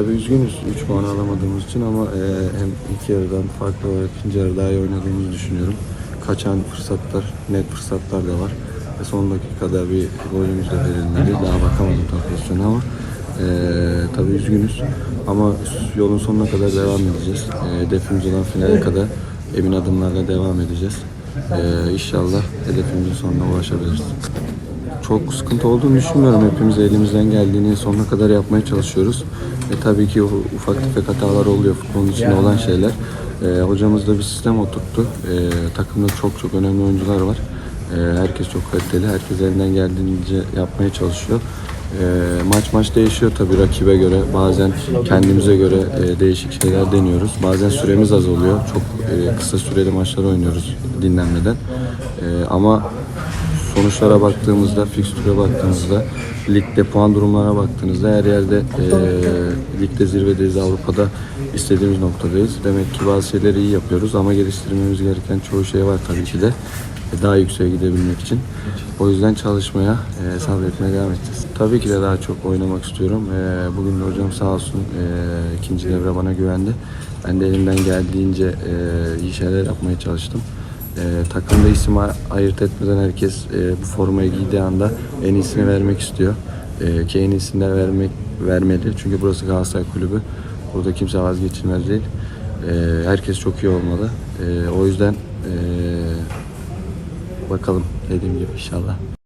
tabii üzgünüz 3 puan alamadığımız için ama e, hem ilk yarıdan farklı olarak ikinci yarı daha iyi oynadığımızı düşünüyorum. Kaçan fırsatlar, net fırsatlar da var. Ve son dakikada bir golümüz de verilmedi. Daha bakamadım tam ama e, tabii üzgünüz. Ama yolun sonuna kadar devam edeceğiz. E, hedefimiz olan finale kadar emin adımlarla devam edeceğiz. E, inşallah hedefimizin sonuna ulaşabiliriz. Çok sıkıntı olduğunu düşünmüyorum. Hepimiz elimizden geldiğini sonuna kadar yapmaya çalışıyoruz. E, tabii ki ufak tefek hatalar oluyor futbolun içinde olan şeyler. E, hocamız da bir sistem oturttu. E, takımda çok çok önemli oyuncular var. E, herkes çok kaliteli. Herkes elinden geldiğince yapmaya çalışıyor. E, maç maç değişiyor tabii rakibe göre. Bazen kendimize göre e, değişik şeyler deniyoruz. Bazen süremiz az oluyor. Çok e, kısa süreli maçlar oynuyoruz dinlenmeden. E, ama sonuçlara baktığımızda, fikstüre baktığımızda, ligde puan durumlarına baktığınızda her yerde e, ligde zirvedeyiz, Avrupa'da istediğimiz noktadayız. Demek ki bazı şeyleri iyi yapıyoruz ama geliştirmemiz gereken çoğu şey var tabii ki de e, daha yükseğe gidebilmek için. O yüzden çalışmaya, e, sabretmeye devam edeceğiz. Tabii ki de daha çok oynamak istiyorum. E, bugün de hocam sağ olsun e, ikinci devre bana güvendi. Ben de elimden geldiğince e, iyi şeyler yapmaya çalıştım. Ee, takımda isim ayırt etmeden herkes e, bu formayı giydiği anda en iyisini vermek istiyor. Ee, ki en iyisini de vermek vermeli. Çünkü burası Galatasaray Kulübü. Burada kimse vazgeçilmez değil. Ee, herkes çok iyi olmalı. Ee, o yüzden e, bakalım dediğim gibi inşallah.